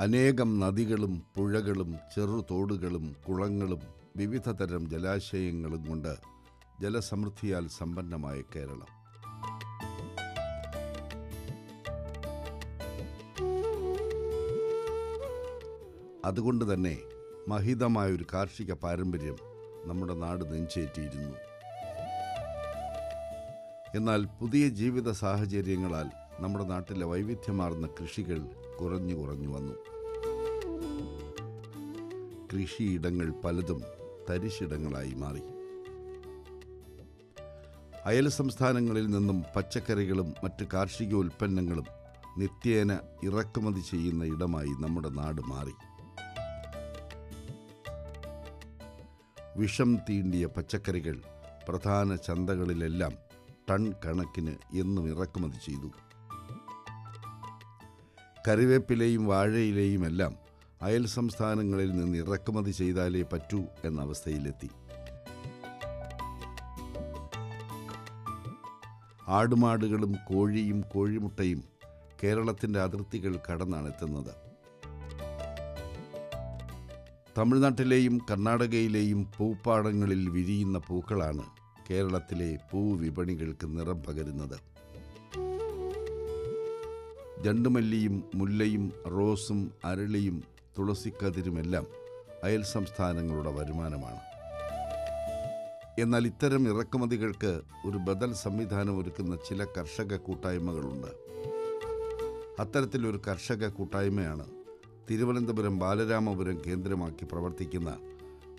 അനേകം നദികളും പുഴകളും ചെറുതോടുകളും കുളങ്ങളും വിവിധ തരം ജലാശയങ്ങളും കൊണ്ട് ജലസമൃദ്ധിയാൽ സമ്പന്നമായ കേരളം. അതുകൊണ്ട് തന്നെ മഹിതമായൊരു കാർഷിക പാരമ്പര്യം നമ്മുടെ നാട് നെഞ്ചേറ്റിയിരുന്നു. എന്നാൽ പുതിയ ജീവിത സാഹചര്യങ്ങളാൽ നമ്മുടെ നാട്ടിലെ വൈവിധ്യമാർന്ന കൃഷികൾ കുറഞ്ഞു കുറഞ്ഞു വന്നു. കൃഷിയിടങ്ങൾ പലതും തരിശിടങ്ങളായി മാറി. അയൽ സംസ്ഥാനങ്ങളിൽ നിന്നും പച്ചക്കറികളും മറ്റ് കാർഷിക ഉൽപ്പന്നങ്ങളും നിത്യേന ഇറക്കുമതി ചെയ്യുന്ന ഇടമായി നമ്മുടെ നാട് മാറി. വിഷം തീണ്ടിയ പച്ചക്കറികൾ പ്രധാന ചന്തകളിലെല്ലാം ടൺ കണക്കിന് എന്നും ഇറക്കുമതി ചെയ്തു. കറിവേപ്പിലയും വാഴയിലയും എല്ലാം അയൽ സംസ്ഥാനങ്ങളിൽ നിന്ന് ഇറക്കുമതി ചെയ്താലേ പറ്റൂ എന്ന അവസ്ഥയിലെത്തി ആടുമാടുകളും കോഴിയും കോഴിമുട്ടയും കേരളത്തിന്റെ അതിർത്തികൾ കടന്നാണ് എത്തുന്നത് തമിഴ്നാട്ടിലെയും കർണാടകയിലെയും പൂപ്പാടങ്ങളിൽ വിരിയുന്ന പൂക്കളാണ് കേരളത്തിലെ പൂവിപണികൾക്ക് നിറം പകരുന്നത്. ജണ്ടുമല്ലിയും മുല്ലയും റോസും അരളിയും തുളസിക്കതിരുമെല്ലാം അയൽ സംസ്ഥാനങ്ങളുടെ വരുമാനമാണ്. എന്നാൽ ഇത്തരം ഇറക്കുമതികൾക്ക് ഒരു ബദൽ സംവിധാനം ഒരുക്കുന്ന ചില കർഷക കൂട്ടായ്മകളുണ്ട്. അത്തരത്തിലൊരു കർഷക കൂട്ടായ്മയാണ് തിരുവനന്തപുരം ബാലരാമപുരം കേന്ദ്രമാക്കി പ്രവർത്തിക്കുന്ന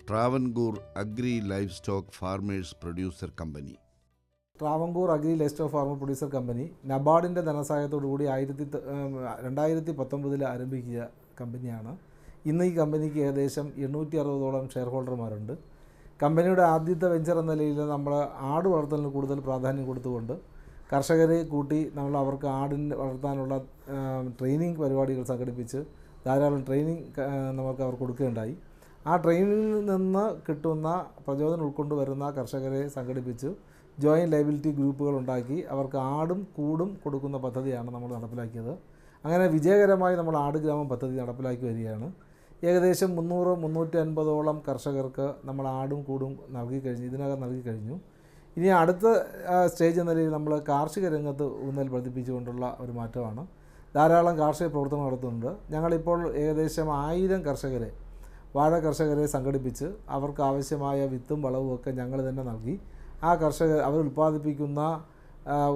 Travancore agri livestock farmers producer company. Travancore agri livestock farmer producer company നബാർഡിന്റെ ധനസഹായത്തോടു കൂടി ആയിരത്തി രണ്ടായിരത്തി പത്തൊമ്പതിൽ ആരംഭിക്കുക കമ്പനിയാണ്. ഇന്ന് ഈ കമ്പനിക്ക് ഏകദേശം എണ്ണൂറ്റി അറുപതോളം ഷെയർ ഹോൾഡർമാരുണ്ട്. കമ്പനിയുടെ ആദ്യത്തെ വെഞ്ചർ എന്ന നിലയിൽ നമ്മൾ ആട് വളർത്തലിന് കൂടുതൽ പ്രാധാന്യം കൊടുത്തുകൊണ്ട് കർഷകരെ കൂട്ടി നമ്മൾ അവർക്ക് ആടിന് വളർത്താനുള്ള ട്രെയിനിങ് പരിപാടികൾ സംഘടിപ്പിച്ച് ധാരാളം ട്രെയിനിങ് നമുക്ക് അവർ കൊടുക്കുകയുണ്ടായി. ആ ട്രെയിനിൽ നിന്ന് കിട്ടുന്ന പ്രചോദനം ഉൾക്കൊണ്ട് വരുന്ന കർഷകരെ സംഘടിപ്പിച്ച് ജോയിന്റ് ലൈബിലിറ്റി ഗ്രൂപ്പുകൾ ഉണ്ടാക്കി അവർക്ക് ആടും കൂടും കൊടുക്കുന്ന പദ്ധതിയാണ് നമ്മൾ നടപ്പിലാക്കിയത്. അങ്ങനെ വിജയകരമായി നമ്മൾ ആട് ഗ്രാമം പദ്ധതി നടപ്പിലാക്കി വരികയാണ്. ഏകദേശം മുന്നൂറ് മുന്നൂറ്റി അൻപതോളം കർഷകർക്ക് നമ്മൾ ആടും കൂടും നൽകി കഴിഞ്ഞു ഇതിനകം നൽകി കഴിഞ്ഞു. ഇനി അടുത്ത സ്റ്റേജ് എന്ന നിലയിൽ നമ്മൾ കാർഷിക രംഗത്ത് ഊന്നൽ വർദ്ധിപ്പിച്ചുകൊണ്ടുള്ള ഒരു മാറ്റമാണ്. ധാരാളം കാർഷിക പ്രവർത്തനം നടത്തുന്നുണ്ട്. ഞങ്ങളിപ്പോൾ ഏകദേശം ആയിരം കർഷകരെ വാഴ കർഷകരെ സംഘടിപ്പിച്ച് അവർക്ക് ആവശ്യമായ വിത്തും വളവും ഒക്കെ ഞങ്ങൾ തന്നെ നൽകി. ആ കർഷകർ അവർ ഉൽപ്പാദിപ്പിക്കുന്ന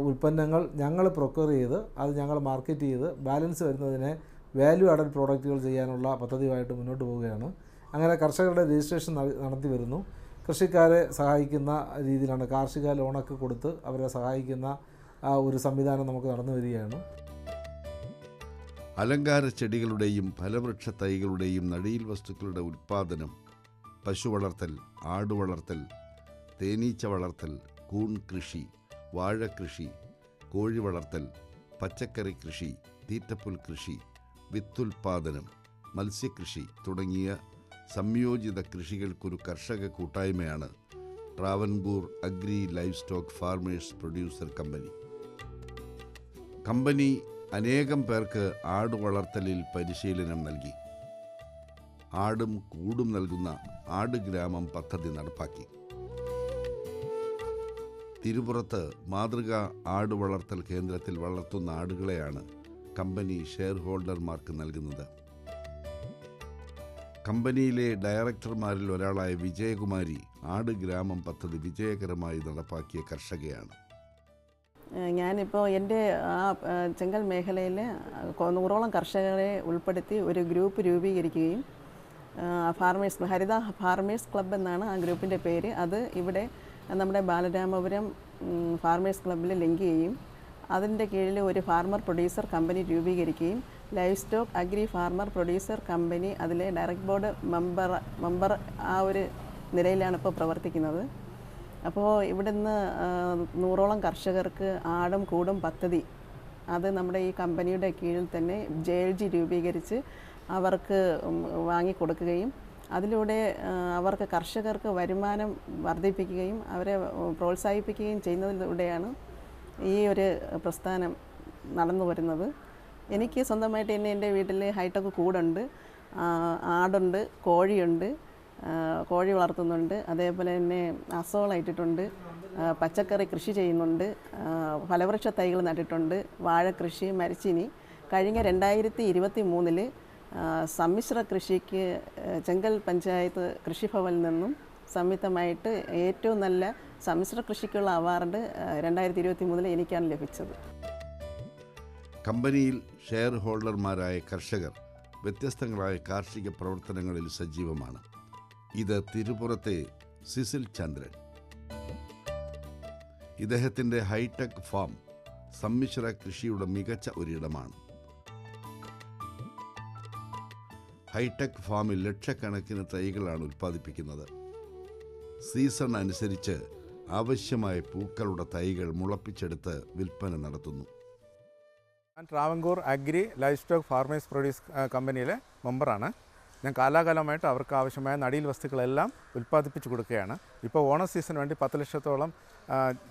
ഉൽപ്പന്നങ്ങൾ ഞങ്ങൾ പ്രൊക്യൂർ ചെയ്ത് അത് ഞങ്ങൾ മാർക്കറ്റ് ചെയ്ത് ബാലൻസ് വരുന്നതിനെ വാല്യൂ ആഡഡ് പ്രോഡക്റ്റുകൾ ചെയ്യാനുള്ള പദ്ധതിയുമായിട്ട് മുന്നോട്ട് പോവുകയാണ്. അങ്ങനെ കർഷകരുടെ രജിസ്ട്രേഷൻ നട- നടത്തി വരുന്നു. കൃഷിക്കാരെ സഹായിക്കുന്ന രീതിയിലാണ് കാർഷിക ലോണൊക്കെ കൊടുത്ത് അവരെ സഹായിക്കുന്ന ഒരു സംവിധാനം നമുക്ക് നടന്നു വരികയാണ്. അലങ്കാര ചെടികളുടെയും ഫലവൃക്ഷ തൈകളുടെയും നടീൽ വസ്തുക്കളുടെ ഉൽപ്പാദനം പശു വളർത്തൽ ആട് വളർത്തൽ തേനീച്ച വളർത്തൽ കൂൺ കൃഷി വാഴക്കൃഷി കോഴി വളർത്തൽ പച്ചക്കറി കൃഷി തീറ്റപ്പുൽ കൃഷി വിത്തുൽപാദനം മത്സ്യകൃഷി തുടങ്ങിയ സംയോജിത കൃഷികൾക്കൊരു കർഷക കൂട്ടായ്മയാണ് Travancore agri livestock farmers producer company. Company അനേകം പേർക്ക് ആട് വളർത്തലിൽ പരിശീലനം നൽകി. ആടും കൂടും നൽകുന്ന ആട് ഗ്രാമം പദ്ധതി നടപ്പാക്കി. തിരുപുറത്ത് മാതൃക ആട് വളർത്തൽ കേന്ദ്രത്തിൽ വളർത്തുന്ന ആടുകളെയാണ് കമ്പനി ഷെയർ ഹോൾഡർമാർക്ക് നൽകുന്നത്. കമ്പനിയിലെ ഡയറക്ടർമാരിൽ ഒരാളായ വിജയകുമാരി ആട് ഗ്രാമം പദ്ധതി വിജയകരമായി നടപ്പാക്കിയ കർഷകയാണ്. ഞാനിപ്പോൾ എന്റെ ആ ചെങ്കൽ മേഖലയിൽ നൂറോളം കർഷകരെ ഉൾപ്പെടുത്തി ഒരു ഗ്രൂപ്പ് രൂപീകരിക്കുകയും ഫാർമേഴ്സ് ഹരിത ഫാർമേഴ്സ് ക്ലബ്ബ് എന്നാണ് ആ ഗ്രൂപ്പിന്റെ പേര്. അത് ഇവിടെ നമ്മുടെ ബാലരാമപുരം ഫാർമേഴ്സ് ക്ലബ്ബിൽ ലിങ്ക് ചെയ്യും. അതിന്റെ കീഴിൽ ഒരു ഫാർമർ പ്രൊഡ്യൂസർ കമ്പനി രൂപീകരിക്കുകയും livestock agri farmer producer company അതിലെ ഡയറക്ട് ബോർഡ് മെമ്പർ മെമ്പർ ആ ഒരു നിലയിലാണ് ഇപ്പോൾ പ്രവർത്തിക്കുന്നത്. അപ്പോൾ ഇവിടുന്ന് നൂറോളം കർഷകർക്ക് ആടും കൂടും പദ്ധതി. അത് നമ്മുടെ ഈ കമ്പനിയുടെ കീഴിൽ തന്നെ ജെ എൽ ജി രൂപീകരിച്ച് അവർക്ക് വാങ്ങിക്കൊടുക്കുകയും അതിലൂടെ അവർക്ക് കർഷകർക്ക് വരുമാനം വർദ്ധിപ്പിക്കുകയും അവരെ പ്രോത്സാഹിപ്പിക്കുകയും ചെയ്യുന്നതിലൂടെയാണ് ഈ ഒരു പ്രസ്ഥാനം നടന്നു വരുന്നത്. എനിക്ക് സ്വന്തമായിട്ട് തന്നെ എന്റെ വീട്ടിൽ ഹൈടെക് കൂടുണ്ട്. ആടുണ്ട് കോഴിയുണ്ട് കോഴി വളർത്തുന്നുണ്ട്. അതേപോലെ തന്നെ അസോള ഇട്ടിട്ടുണ്ട്. പച്ചക്കറി കൃഷി ചെയ്യുന്നുണ്ട്. ഫലവൃക്ഷ തൈകൾ നട്ടിട്ടുണ്ട്. വാഴ കൃഷി മരച്ചിനി. കഴിഞ്ഞ രണ്ടായിരത്തി ഇരുപത്തി മൂന്നിൽ സമ്മിശ്ര കൃഷിക്ക് ചെങ്കൽ പഞ്ചായത്ത് കൃഷിഭവനിൽ നിന്നും സംയുക്തമായിട്ട് ഏറ്റവും നല്ല സമ്മിശ്ര കൃഷിക്കുള്ള അവാർഡ് രണ്ടായിരത്തി ഇരുപത്തി മൂന്നിൽ എനിക്കാണ് ലഭിച്ചത്. കമ്പനിയിൽ ഷെയർ ഹോൾഡർമാരായ കർഷകർ വ്യത്യസ്തങ്ങളായ കാർഷിക പ്രവർത്തനങ്ങളിൽ സജീവമാണ്. ഇത് തിരുപുറത്തെ സിസിൽ ചന്ദ്രൻ. ഇദ്ദേഹത്തിന്റെ ഹൈടെക് ഫാം സമ്മിശ്ര കൃഷിയുടെ മികച്ച ഒരിടമാണ്. ഹൈടെക് ഫാമിൽ ലക്ഷക്കണക്കിന് തൈകളാണ് ഉൽപ്പാദിപ്പിക്കുന്നത്. സീസൺ അനുസരിച്ച് ആവശ്യമായ പൂക്കളുടെ തൈകൾ മുളപ്പിച്ചെടുത്ത് വിൽപ്പന നടത്തുന്നു. ഞാൻ Travancore agri livestock farmers produce കമ്പനിയിലെ മെമ്പറാണ്. ഞാൻ കാലാകാലമായിട്ട് അവർക്ക് ആവശ്യമായ നടീൽ വസ്തുക്കളെല്ലാം ഉൽപ്പാദിപ്പിച്ച് കൊടുക്കുകയാണ്. ഇപ്പോൾ ഓണ സീസൺ വേണ്ടി പത്ത് ലക്ഷത്തോളം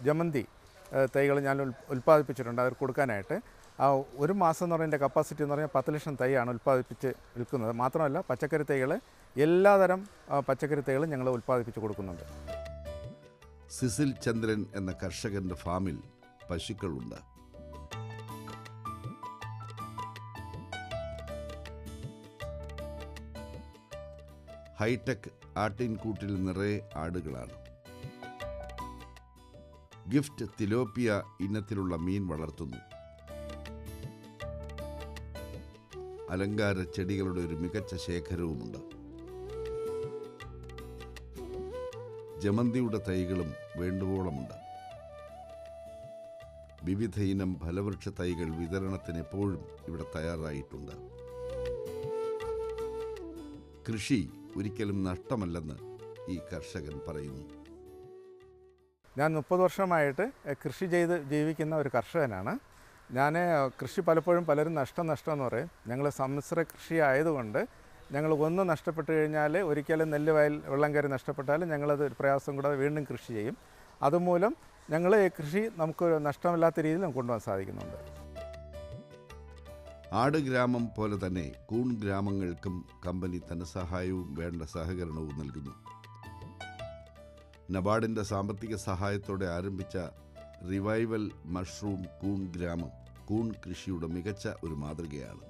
ജമന്തി തൈകൾ ഞാൻ ഉൽ- ഉൽപ്പാദിപ്പിച്ചിട്ടുണ്ട്. അവർ കൊടുക്കാനായിട്ട് ആ ഒരു മാസം എന്ന് പറയുന്ന കപ്പാസിറ്റി എന്ന് പറഞ്ഞാൽ പത്ത് ലക്ഷം തൈയാണ് ഉൽപ്പാദിപ്പിച്ച് വിൽക്കുന്നത്. മാത്രമല്ല പച്ചക്കറി തൈകൾ എല്ലാതരം പച്ചക്കറി തൈകളും ഞങ്ങൾ ഉൽപ്പാദിപ്പിച്ച് കൊടുക്കുന്നുണ്ട്. സിസിൽ ചന്ദ്രൻ എന്ന കർഷകന്റെ ഫാമിൽ പശുക്കളുണ്ട്. ഹൈടെക് ആട്ടിൻകൂട്ടിൽ നിറയെ ആടുകളാണ്. ഗിഫ്റ്റ് തിലോപ്പിയ ഇനത്തിലുള്ള മീൻ വളർത്തുന്നു. അലങ്കാര ചെടികളുടെ ഒരു മികച്ച ശേഖരവുമുണ്ട്. ജമന്തിയുടെ തൈകളും വേണ്ടുവോളമുണ്ട്. വിവിധ ഇനം ഫലവൃക്ഷ തൈകൾ വിതരണത്തിന് എപ്പോഴും ഇവിടെ തയ്യാറായിട്ടുണ്ട്. കൃഷി ഒരിക്കലും നഷ്ടമല്ലെന്ന് ഈ കർഷകൻ പറയുന്നു. ഞാൻ മുപ്പത് വർഷമായിട്ട് കൃഷി ചെയ്ത് ജീവിക്കുന്ന ഒരു കർഷകനാണ്. ഞാൻ കൃഷി പലപ്പോഴും പലരും നഷ്ടം നഷ്ടം എന്ന് പറയും. ഞങ്ങൾ സമ്മിശ്ര കൃഷി ആയതുകൊണ്ട് ഞങ്ങൾ ഒന്ന് നഷ്ടപ്പെട്ട് കഴിഞ്ഞാൽ ഒരിക്കലും നെല്ല് വയൽ വെള്ളം കയറി നഷ്ടപ്പെട്ടാലും ഞങ്ങളത് ഒരു പ്രയാസം കൂടാതെ വീണ്ടും കൃഷി ചെയ്യും. അതുമൂലം ഞങ്ങൾ കൃഷി നമുക്ക് നഷ്ടമില്ലാത്ത രീതിയിൽ കൊണ്ടുപോകാൻ സാധിക്കുന്നുണ്ട്. ആട് ഗ്രാമം പോലെ തന്നെ കൂൺ ഗ്രാമങ്ങൾക്കും കമ്പനി ധനസഹായവും വേണ്ട സഹകരണവും നൽകുന്നു. നബാർഡിന്റെ സാമ്പത്തിക സഹായത്തോടെ ആരംഭിച്ച റിവൈവൽ മഷ്റൂം കൂൺ ഗ്രാമം കൂൺ കൃഷിയുടെ മികച്ച ഒരു മാതൃകയാണ്.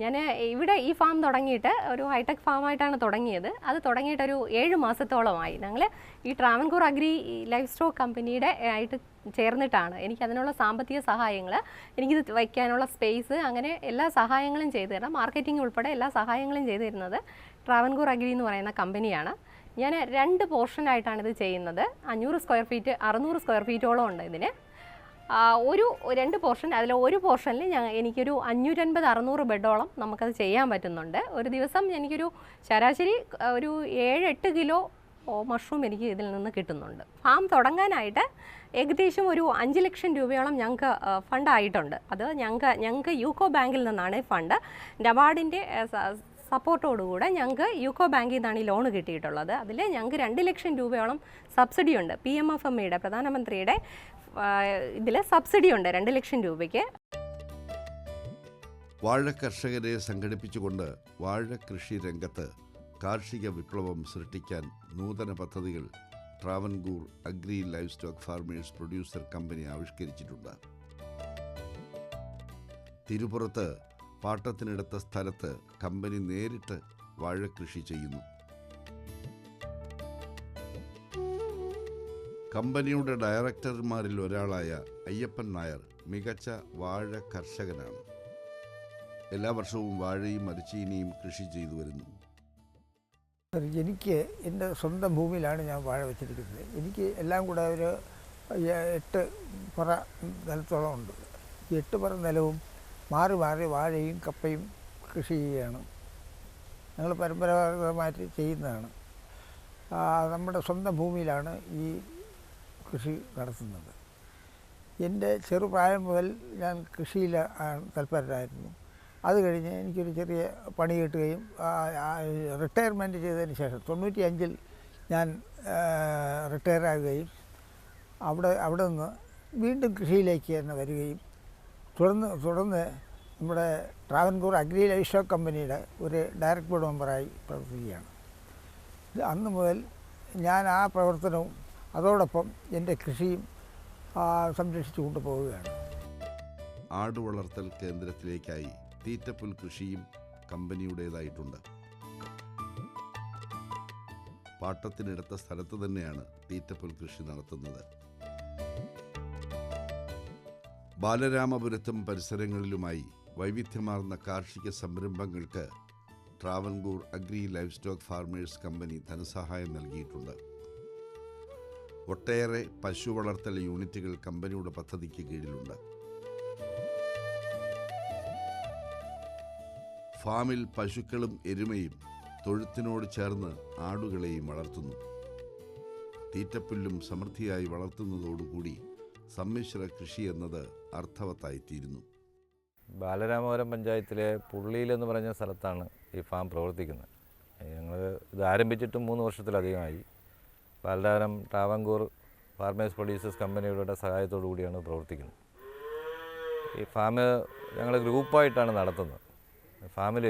ഞാൻ ഇവിടെ ഈ ഫാം തുടങ്ങിയിട്ട് ഒരു ഹൈടെക് ഫാമായിട്ടാണ് തുടങ്ങിയത്. അത് തുടങ്ങിയിട്ട് ഒരു ഏഴ് മാസത്തോളമായി. ഞങ്ങൾ ഈ ട്രാവൻകൂർ അഗ്രി ലൈഫ് സ്റ്റോക്ക് കമ്പനിയുടെ ആയിട്ട് ചേർന്നിട്ടാണ്. എനിക്ക് അതിനുള്ള സാമ്പത്തിക സഹായങ്ങൾ എനിക്കിത് വയ്ക്കാനുള്ള സ്പേസ് അങ്ങനെ എല്ലാ സഹായങ്ങളും ചെയ്തു തരണം മാർക്കറ്റിംഗ് ഉൾപ്പെടെ എല്ലാ സഹായങ്ങളും ചെയ്തു തരുന്നത് ട്രാവൻകൂർ അഗ്രി എന്ന് പറയുന്ന കമ്പനിയാണ് ഞാൻ രണ്ട് പോർഷനായിട്ടാണ് ഇത് ചെയ്യുന്നത്. അഞ്ഞൂറ് സ്ക്വയർ ഫീറ്റ് അറുന്നൂറ് സ്ക്വയർ ഫീറ്റോളം ഉണ്ട് ഇതിന്. ഒരു രണ്ട് പോർഷൻ അതിൽ ഒരു പോർഷനിൽ ഞാൻ എനിക്കൊരു അഞ്ഞൂറ്റൻപത് അറുന്നൂറ് ബെഡോളം നമുക്കത് ചെയ്യാൻ പറ്റുന്നുണ്ട്. ഒരു ദിവസം എനിക്കൊരു ശരാശരി ഒരു ഏഴ് എട്ട് കിലോ മഷ്റൂം എനിക്ക് ഇതിൽ നിന്ന് കിട്ടുന്നുണ്ട്. ഫാം തുടങ്ങാനായിട്ട് ഏകദേശം ഒരു അഞ്ച് ലക്ഷം രൂപയോളം ഞങ്ങൾക്ക് ഫണ്ടായിട്ടുണ്ട് അത് ഞങ്ങൾക്ക് ഞങ്ങൾക്ക് യൂക്കോ ബാങ്കിൽ നിന്നാണ് ഫണ്ട് നബാർഡിന്റെ സപ്പോർട്ടോടുകൂടെ ഞങ്ങൾക്ക് യൂക്കോ ബാങ്കിൽ നിന്നാണ് ഈ ലോൺ കിട്ടിയിട്ടുള്ളത്. അതിൽ ഞങ്ങൾക്ക് രണ്ട് ലക്ഷം രൂപയോളം സബ്സിഡി ഉണ്ട്. പി എം എഫ് എം ഇയുടെ പ്രധാനമന്ത്രിയുടെ ഇതിൽ സബ്സിഡി ഉണ്ട് രണ്ട് ലക്ഷം രൂപയ്ക്ക്. വാഴ കർഷകരെ സംഘടിപ്പിച്ചുകൊണ്ട് വാഴ കൃഷി രംഗത്ത് കാർഷിക വിപ്ലവം സൃഷ്ടിക്കാൻ നൂതന പദ്ധതികൾ Travancore agri livestock farmers producer company ആവിഷ്കരിച്ചിട്ടുണ്ട്. തിരുപുറത്ത് പാട്ടത്തിനെടുത്ത സ്ഥലത്ത് കമ്പനി നേരിട്ട് വാഴ കൃഷി ചെയ്യുന്നു. കമ്പനിയുടെ ഡയറക്ടർമാരിൽ ഒരാളായ അയ്യപ്പൻ നായർ മികച്ച വാഴ കർഷകനാണ്. എല്ലാ വർഷവും വാഴയും മരച്ചീനിയും കൃഷി ചെയ്തു വരുന്നു. എനിക്ക് എന്റെ സ്വന്തം ഭൂമിയിലാണ് ഞാൻ വാഴ വെച്ചിരിക്കുന്നത്. എനിക്ക് എല്ലാം കൂടെ ഒരു എട്ട് പറ നിലത്തോളം ഉണ്ട്. എട്ട് പറ നിലവും മാറി മാറി വാഴയും കപ്പയും കൃഷി ചെയ്യുകയാണ്. ഞങ്ങൾ പരമ്പരാഗതമായിട്ട് ചെയ്യുന്നതാണ്. നമ്മുടെ സ്വന്തം ഭൂമിയിലാണ് ഈ കൃഷി നടത്തുന്നത്. എന്റെ ചെറുപ്രായം മുതൽ ഞാൻ കൃഷിയിൽ തൽപരരായിരുന്നു. അത് കഴിഞ്ഞ് എനിക്കൊരു ചെറിയ പണി കിട്ടുകയും റിട്ടയർമെന്റ് ചെയ്തതിന് ശേഷം തൊണ്ണൂറ്റി അഞ്ചിൽ ഞാൻ റിട്ടയർ ആകുകയും അവിടെ അവിടെ നിന്ന് വീണ്ടും കൃഷിയിലേക്ക് തന്നെ വരികയും തുടർന്ന് തുടർന്ന് നമ്മുടെ ട്രാവൻകൂർ അഗ്രി ലൈഫ് സ്റ്റോക്ക് കമ്പനിയുടെ ഒരു ഡയറക്ട് ബോർഡ് മെമ്പറായി പ്രവർത്തിക്കുകയാണ്. ഇത് അന്ന് മുതൽ ഞാൻ ആ പ്രവർത്തനവും അതോടൊപ്പം എന്റെ കൃഷിയും സംരക്ഷിച്ചു കൊണ്ടുപോവുകയാണ്. ആട് വളർത്തൽ കേന്ദ്രത്തിലേക്കായി തീറ്റപ്പുൽ കൃഷിയും കമ്പനിയുടേതായിട്ടുണ്ട്. പാട്ടത്തിനെടുത്ത സ്ഥലത്ത് തന്നെയാണ് തീറ്റപ്പുൽ കൃഷി നടത്തുന്നത്. ബാലരാമപുരത്തും പരിസരങ്ങളിലുമായി വൈവിധ്യമാർന്ന കാർഷിക സംരംഭങ്ങൾക്ക് Travancore agri livestock farmers company ധനസഹായം നൽകിയിട്ടുണ്ട്. ഒട്ടേറെ പശു വളർത്തൽ യൂണിറ്റുകൾ കമ്പനിയുടെ പദ്ധതിക്ക് കീഴിലുണ്ട്. ഫാമിൽ പശുക്കളും എരുമയും തൊഴുത്തിനോട് ചേർന്ന് ആടുകളെയും വളർത്തുന്നു. തീറ്റപ്പുല്ലും സമൃദ്ധിയായി വളർത്തുന്നതോടുകൂടി സമ്മിശ്ര കൃഷി എന്നത് അർത്ഥവത്തായിത്തീരുന്നു. ബാലരാമപുരം പഞ്ചായത്തിലെ പുള്ളിയിൽ എന്ന് പറഞ്ഞ സ്ഥലത്താണ് ഈ ഫാം പ്രവർത്തിക്കുന്നത്. ഞങ്ങൾ ഇത് ആരംഭിച്ചിട്ട് മൂന്ന് വർഷത്തിലധികമായി. ബാലരാമപുരം ട്രാവങ്കൂർ ഫാർമേഴ്സ് പ്രൊഡ്യൂസേഴ്സ് കമ്പനികളുടെ സഹായത്തോടു കൂടിയാണ് പ്രവർത്തിക്കുന്നത്. ഈ ഫാം ഞങ്ങൾ ഗ്രൂപ്പായിട്ടാണ് നടത്തുന്നത്. ഫാമിൽ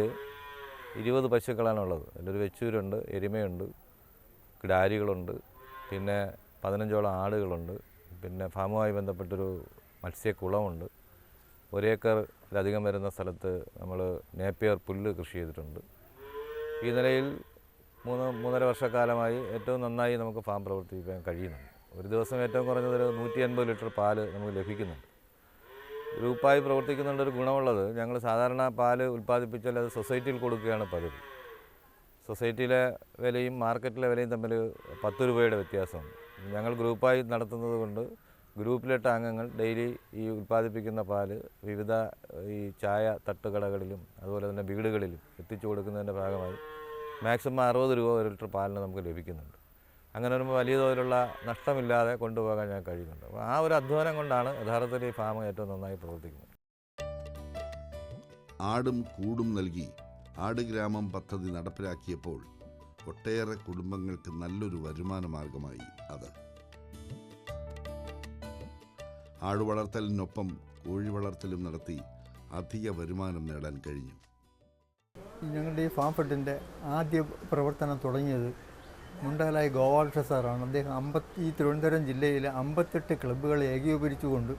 ഇരുപത് പശുക്കളാണ് ഉള്ളത് അതിലൊരു വെച്ചൂരുണ്ട് എരുമയുണ്ട് കിടാരികളുണ്ട് പിന്നെ പതിനഞ്ചോളം ആടുകളുണ്ട്. പിന്നെ ഫാമുമായി ബന്ധപ്പെട്ടൊരു മത്സ്യക്കുളമുണ്ട്. ഒരേക്കറിലധികം വരുന്ന സ്ഥലത്ത് നമ്മൾ നേപ്പിയർ പുല്ല് കൃഷി ചെയ്തിട്ടുണ്ട്. ഈ നിലയിൽ മൂന്ന് മൂന്നര വർഷക്കാലമായി ഏറ്റവും നന്നായി നമുക്ക് ഫാം പ്രവർത്തിപ്പിക്കാൻ കഴിയുന്നുണ്ട്. ഒരു ദിവസം ഏറ്റവും കുറഞ്ഞത് ഒരു നൂറ്റി അൻപത് ലിറ്റർ പാൽ നമുക്ക് ലഭിക്കുന്നുണ്ട്. ഗ്രൂപ്പായി പ്രവർത്തിക്കുന്നുണ്ട് ഒരു ഗുണമുള്ളത്. ഞങ്ങൾ സാധാരണ പാൽ ഉൽപ്പാദിപ്പിച്ചാൽ അത് സൊസൈറ്റിയിൽ കൊടുക്കുകയാണ് പതിവ്. സൊസൈറ്റിയിലെ വിലയും മാർക്കറ്റിലെ വിലയും തമ്മിൽ പത്ത് രൂപയുടെ വ്യത്യാസമുണ്ട്. ഞങ്ങൾ ഗ്രൂപ്പായി നടത്തുന്നത് കൊണ്ട് ഗ്രൂപ്പിലിട്ട അംഗങ്ങൾ ഡെയിലി ഈ ഉൽപ്പാദിപ്പിക്കുന്ന പാൽ വിവിധ ഈ ചായ തട്ടുകടകളിലും അതുപോലെ തന്നെ വീടുകളിലും എത്തിച്ചു കൊടുക്കുന്നതിന്റെ ഭാഗമായി മാക്സിമം അറുപത് രൂപ ഒരു ലിറ്റർ പാലിന് നമുക്ക് ലഭിക്കുന്നുണ്ട്. അങ്ങനെ വരുമ്പോൾ വലിയ തോതിലുള്ള നഷ്ടമില്ലാതെ കൊണ്ടുപോകാൻ ഞാൻ കഴിയുന്നുണ്ട്. അപ്പോൾ ആ ഒരു അധ്വാനം കൊണ്ടാണ് യഥാർത്ഥത്തിൽ ഈ ഫാം ഏറ്റവും നന്നായി പ്രവർത്തിക്കുന്നത്. ആടും കൂടും നൽകി ആട് ഗ്രാമം പദ്ധതി നടപ്പിലാക്കിയപ്പോൾ ഒട്ടേറെ കുടുംബങ്ങൾക്ക് നല്ലൊരു വരുമാന മാർഗമായി അത്. ആടുവളർത്തലിനൊപ്പം കോഴി വളർത്തലും നടത്തി അധിക വരുമാനം നേടാൻ കഴിഞ്ഞു. ഞങ്ങളുടെ ഈ ഫാം ഫെഡിന്റെ ആദ്യ പ്രവർത്തനം തുടങ്ങിയത് മുണ്ടാലായി ഗോപാലകൃഷ്ണ സാറാണ്. അദ്ദേഹം അമ്പത്തി ഈ തിരുവനന്തപുരം ജില്ലയിലെ അമ്പത്തെട്ട് ക്ലബ്ബുകളെ ഏകീകരിച്ചുകൊണ്ട്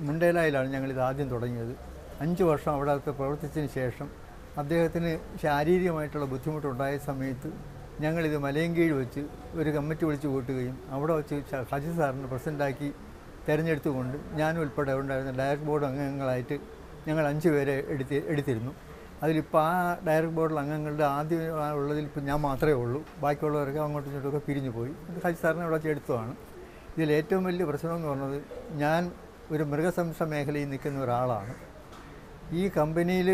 മുണ്ടേലായിലാണ് ഞങ്ങളിത് ആദ്യം തുടങ്ങിയത്. അഞ്ച് വർഷം അവിടെ പ്രവർത്തിച്ചതിന് ശേഷം അദ്ദേഹത്തിന് ശാരീരികമായിട്ടുള്ള ബുദ്ധിമുട്ടുണ്ടായ സമയത്ത് ഞങ്ങളിത് മലയങ്കീഴ് വെച്ച് ഒരു കമ്മിറ്റി വിളിച്ചു കൂട്ടുകയും അവിടെ വെച്ച് ഹജി സാറിന് പ്രസിഡന്റാക്കി തിരഞ്ഞെടുത്തുകൊണ്ട് ഞാനും ഉൾപ്പെടെ ഉണ്ടായിരുന്ന ഡയറക്ട് ബോർഡ് അംഗങ്ങളായിട്ട് ഞങ്ങൾ അഞ്ച് പേരെ എടുത്തി എടുത്തിരുന്നു. അതിലിപ്പോൾ ആ ഡയറക്ട് ബോർഡിൽ അംഗങ്ങളുടെ ആദ്യം ഉള്ളതിൽ ഇപ്പം ഞാൻ മാത്രമേ ഉള്ളൂ. ബാക്കിയുള്ളവരൊക്കെ അങ്ങോട്ടും ഇങ്ങോട്ടൊക്കെ പിരിഞ്ഞു പോയി. ഹജി സാറിനെ അവിടെ വെച്ച് എടുത്തതാണ്. ഇതിൽ ഏറ്റവും വലിയ പ്രശ്നം എന്ന് പറഞ്ഞത് ഞാൻ ഒരു മൃഗസംരക്ഷണ മേഖലയിൽ നിൽക്കുന്ന ഒരാളാണ്. ഈ കമ്പനിയിൽ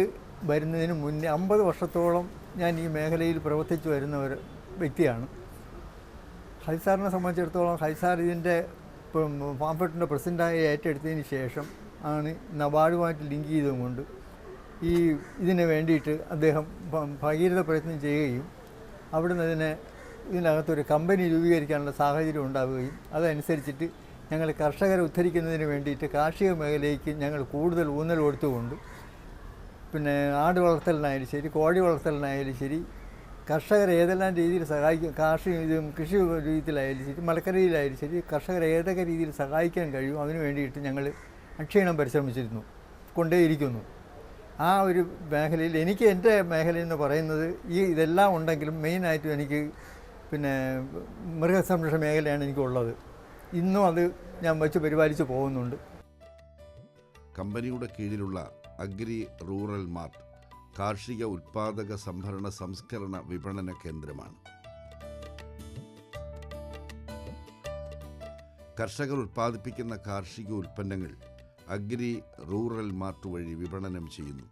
വരുന്നതിന് മുന്നേ അമ്പത് വർഷത്തോളം ഞാൻ ഈ മേഖലയിൽ പ്രവർത്തിച്ചു വരുന്ന ഒരു വ്യക്തിയാണ്. ഹൈസാറിനെ സംബന്ധിച്ചിടത്തോളം ഹൈസാർ ഇതിന്റെ പാമ്പട്ടിന്റെ പ്രസിഡന്റായി ഏറ്റെടുത്തതിന് ശേഷം ആണ് നബാർഡുമായിട്ട് ലിങ്ക് ചെയ്തുകൊണ്ട് ഈ ഇതിന് വേണ്ടിയിട്ട് അദ്ദേഹം ഭഗീരഥ പ്രയത്നം ചെയ്യുകയും അവിടുന്ന് ഇതിനെ ഇതിനകത്തൊരു കമ്പനി രൂപീകരിക്കാനുള്ള സാഹചര്യം ഉണ്ടാവുകയും അതനുസരിച്ചിട്ട് ഞങ്ങൾ കർഷകരെ ഉദ്ധരിക്കുന്നതിന് വേണ്ടിയിട്ട് കാർഷിക മേഖലയ്ക്ക് ഞങ്ങൾ കൂടുതൽ ഊന്നൽ കൊടുത്തുകൊണ്ട് പിന്നെ ആട് വളർത്തലിനായാലും ശരി കോഴി വളർത്തലിനായാലും ശരി കർഷകരെ ഏതെല്ലാം രീതിയിൽ സഹായിക്കും കാർഷിക ഇതും കൃഷി രീതിയിലായാലും ശരി മലക്കറിയിലായാലും ശരി കർഷകരെ ഏതൊക്കെ രീതിയിൽ സഹായിക്കാൻ കഴിയും അതിനു വേണ്ടിയിട്ട് ഞങ്ങൾ അക്ഷീണം പരിശ്രമിച്ചിരുന്നു കൊണ്ടേയിരിക്കുന്നു. ആ ഒരു മേഖലയിൽ എനിക്ക് എന്റെ മേഖല എന്ന് പറയുന്നത് ഈ ഇതെല്ലാം ഉണ്ടെങ്കിലും മെയിനായിട്ടും എനിക്ക് പിന്നെ മൃഗസംരക്ഷണ മേഖലയാണ് എനിക്കുള്ളത്. ഇന്നും അത് ഞാൻ വെച്ച് പരിപാലിച്ച് പോകുന്നുണ്ട്. കമ്പനിയുടെ കീഴിലുള്ള അഗ്രി റൂറൽ മാർട്ട് കാർഷിക ഉൽപാദക സംഭരണ സംസ്കരണ വിപണന കേന്ദ്രമാണ്. കർഷകർ ഉൽപ്പാദിപ്പിക്കുന്ന കാർഷിക ഉൽപ്പന്നങ്ങൾ അഗ്രി റൂറൽ മാർട്ട് വഴി വിപണനം ചെയ്യുന്നു.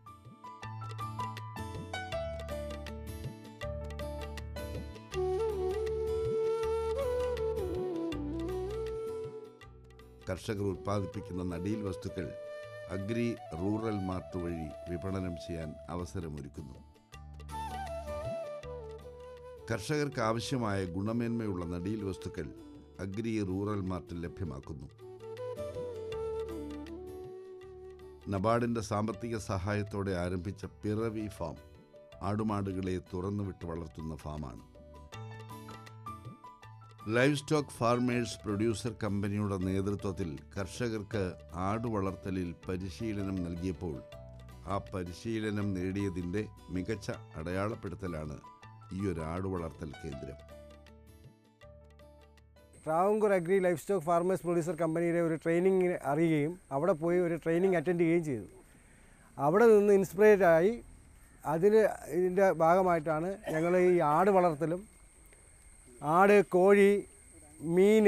കർഷകർ ഉൽപ്പാദിപ്പിക്കുന്ന നടീൽ വസ്തുക്കൾ അഗ്രി റൂറൽ മാർട്ട് വഴി വിപണനം ചെയ്യാൻ അവസരമൊരുക്കുന്നു. കർഷകർക്ക് ആവശ്യമായ ഗുണമേന്മയുള്ള നടീൽ വസ്തുക്കൾ അഗ്രി റൂറൽ മാർട്ടിൽ ലഭ്യമാക്കുന്നു. നബാർഡിന്റെ സാമ്പത്തിക സഹായത്തോടെ ആരംഭിച്ച പിറവി ഫാം ആടുമാടുകളെ തുറന്നുവിട്ട് വളർത്തുന്ന ഫാമാണ്. ലൈവ് സ്റ്റോക്ക് ഫാർമേഴ്സ് പ്രൊഡ്യൂസർ കമ്പനിയുടെ നേതൃത്വത്തിൽ കർഷകർക്ക് ആടുവളർത്തലിൽ പരിശീലനം നൽകിയപ്പോൾ ആ പരിശീലനം നേടിയതിന്റെ മികച്ച അടയാളപ്പെടുത്തലാണ് ഈ ഒരു ആടുവളർത്തൽ കേന്ദ്രം. Travancore agri livestock farmers producer കമ്പനിയുടെ ഒരു ട്രെയിനിങ് അറിയുകയും അവിടെ പോയി ഒരു ട്രെയിനിങ് അറ്റൻഡ് ചെയ്യുകയും ചെയ്തു. അവിടെ നിന്ന് ഇൻസ്പിറേറ്റ് ആയി അതിന് ഇതിന്റെ ഭാഗമായിട്ടാണ് ഞങ്ങൾ ഈ ആട് വളർത്തലും ആട് കോഴി മീൻ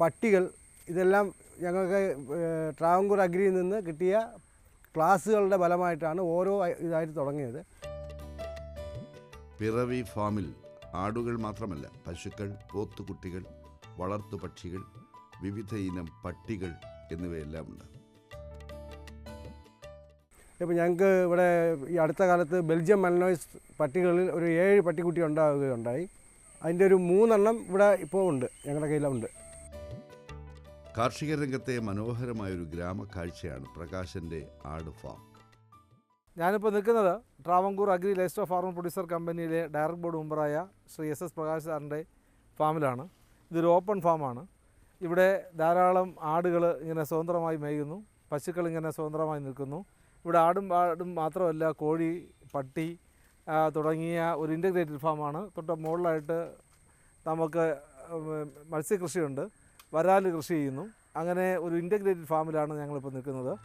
പട്ടികൾ ഇതെല്ലാം ഞങ്ങൾക്ക് ട്രാവങ്കൂർ അഗ്രിയിൽ നിന്ന് കിട്ടിയ ക്ലാസ്സുകളുടെ ഫലമായിട്ടാണ് ഓരോ ഇതായിട്ട് തുടങ്ങിയത്. പിറവി ഫാമിൽ ആടുകൾ മാത്രമല്ല പശുക്കൾ പോത്തുകുട്ടികൾ വളർത്തു പക്ഷികൾ വിവിധ ഇനം പട്ടികൾ എന്നിവയെല്ലാം ഉണ്ട്. ഇപ്പോൾ ഞങ്ങൾക്ക് ഇവിടെ ഈ അടുത്ത കാലത്ത് ബെൽജിയം മലനോയ്സ് പട്ടികളിൽ ഒരു ഏഴ് പട്ടിക്കുട്ടി ഉണ്ടാവുകയുണ്ടായി. അതിന്റെ ഒരു മൂന്നെണ്ണം ഇവിടെ ഇപ്പോൾ ഉണ്ട് ഞങ്ങളുടെ കയ്യിലുണ്ട്. കാർഷിക രംഗത്തെ മനോഹരമായ മനോഹരമായൊരു ഗ്രാമക്കാഴ്ചയാണ് പ്രകാശന്റെ ആട് ഫാം. ഞാനിപ്പോൾ നിൽക്കുന്നത് Travancore agri livestock farmer producer കമ്പനിയിലെ ഡയറക്ട് ബോർഡ് മെമ്പറായ ശ്രീ എസ് എസ് പ്രകാശ് സാറിന്റെ ഫാമിലാണ്. ഇതൊരു ഓപ്പൺ ഫാമാണ്. ഇവിടെ ധാരാളം ആടുകൾ ഇങ്ങനെ സ്വതന്ത്രമായി മേയുന്നു പശുക്കൾ ഇങ്ങനെ സ്വതന്ത്രമായി നിൽക്കുന്നു. ഇവിടെ ആടും ആടും മാത്രമല്ല കോഴി പട്ടി തുടങ്ങിയ ഒരു ഇന്റഗ്രേറ്റഡ് ഫാമാണ് തൊട്ട് മുകളിലായിട്ട് നമുക്ക് മത്സ്യകൃഷിയുണ്ട്. വരാൽ കൃഷി ചെയ്യുന്നു. അങ്ങനെ ഒരു ഇന്റഗ്രേറ്റഡ് ഫാമിലാണ് ഞങ്ങളിപ്പോൾ നിൽക്കുന്നത്.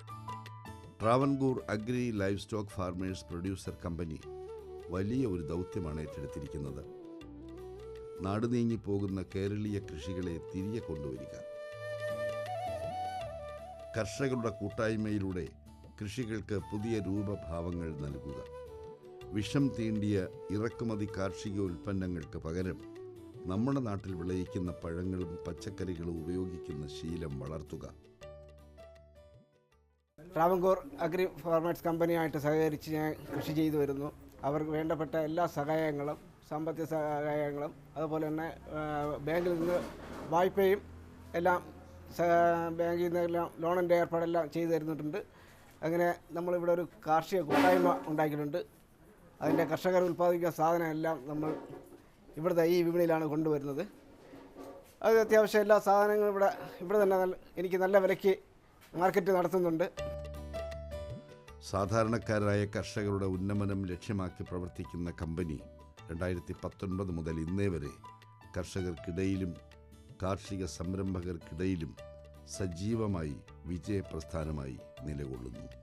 Travancore agri livestock farmers producer company വലിയ ഒരു ദൗത്യമാണ് ഏറ്റെടുത്തിരിക്കുന്നത്. നാട് നീങ്ങിപ്പോകുന്ന കേരളീയ കൃഷികളെ തിരികെ കൊണ്ടുവരിക. കർഷകരുടെ കൂട്ടായ്മയിലൂടെ കൃഷികൾക്ക് പുതിയ രൂപഭാവങ്ങൾ നൽകുക. വിഷം തീണ്ടിയ ഇറക്കുമതി കാർഷിക ഉൽപ്പന്നങ്ങൾക്ക് പകരം നമ്മുടെ നാട്ടിൽ വിളയിക്കുന്ന പഴങ്ങളും പച്ചക്കറികളും ഉപയോഗിക്കുന്ന ശീലം വളർത്തുക. ട്രാവൻകൂർ അഗ്രി ഫാർമേഴ്സ് കമ്പനിയായിട്ട് സഹകരിച്ച് ഞാൻ കൃഷി ചെയ്തു വരുന്നു. അവർക്ക് വേണ്ടപ്പെട്ട എല്ലാ സഹായങ്ങളും സാമ്പത്തിക സഹായങ്ങളും അതുപോലെ തന്നെ ബാങ്കിൽ നിന്ന് വായ്പയും എല്ലാം ബാങ്കിൽ നിന്ന് എല്ലാം ലോണിന്റെ ഏർപ്പാടെല്ലാം ചെയ്തു തരുന്നിട്ടുണ്ട് അങ്ങനെ നമ്മളിവിടെ ഒരു കാർഷിക കൂട്ടായ്മ ഉണ്ടാക്കിയിട്ടുണ്ട്. അതിന്റെ കർഷകർ ഉൽപ്പാദിപ്പിക്കുന്ന സാധനം എല്ലാം നമ്മൾ ഇവിടുത്തെ ഈ വിപണിയിലാണ് കൊണ്ടുവരുന്നത്. അത് അത്യാവശ്യം എല്ലാ സാധനങ്ങളും ഇവിടെ ഇവിടെ തന്നെ എനിക്ക് നല്ല വിലയ്ക്ക് മാർക്കറ്റ് നടത്തുന്നുണ്ട്. സാധാരണക്കാരായ കർഷകരുടെ ഉന്നമനം ലക്ഷ്യമാക്കി പ്രവർത്തിക്കുന്ന കമ്പനി രണ്ടായിരത്തി പത്തൊൻപത് മുതൽ ഇന്നേ വരെ കർഷകർക്കിടയിലും കാർഷിക സംരംഭകർക്കിടയിലും സജീവമായി വിജയപ്രസ്ഥാനമായി നിലകൊള്ളുന്നു.